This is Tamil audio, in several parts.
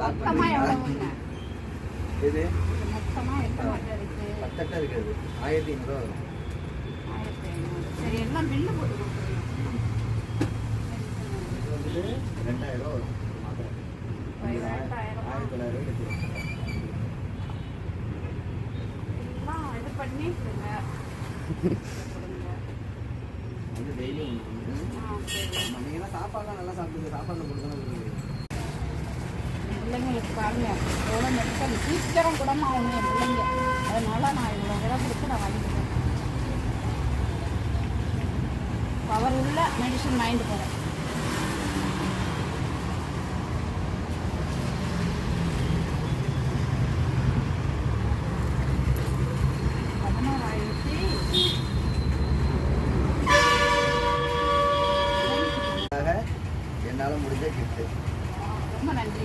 மொத்தமா எவ்வளவுங்க? இது மொத்தமா எத்தனை வட்டை இருக்கு? பத்தட்டை இருக்குது. ஆயிரத்தி ஐநூறுரூவா வரும். ஆயிரத்தி ஐநூறு. சரி எல்லாம் பில்லு போட்டு கொடுத்துருங்க. ரெண்டாயிரம் ரூபா வரும். ஆயிரத்தி தொள்ளாயிரம். எல்லாம் இது பண்ணி. வந்து டெய்லி ஒன்று ஆ, சரி. நீங்களாம் சாப்பாடுலாம் நல்லா சாப்பிடுங்க சாப்பாடு கொடுக்கணும் பிள்ளைங்களுக்கு பாருங்க. எவ்வளோ மெடிக்கல் சீக்கிரம் கூட ஆகணும் என் பிள்ளைங்க. அதனால நான் இவ்வளோ விலை கொடுத்து நான் வாங்கிக்கிறேன். பவர் உள்ள மெடிசன் வாங்கிட்டு போகிறேன் என்னால் முடிஞ்ச கிஃப்ட்டு ரொம்ப நன்றி.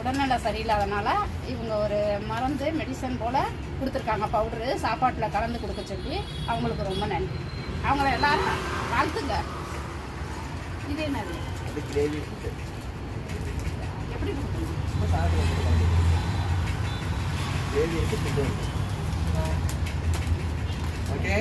உடல்நல சரியில்லாதனால இவங்க ஒரு மருந்து மெடிசன் போல் கொடுத்துருக்காங்க. பவுடரு சாப்பாட்டில் கலந்து கொடுக்க சொல்லி அவங்களுக்கு ரொம்ப நன்றி. அவங்கள எல்லாரும் வாழ்த்துங்க. இது என்னது? எப்படி ஓகே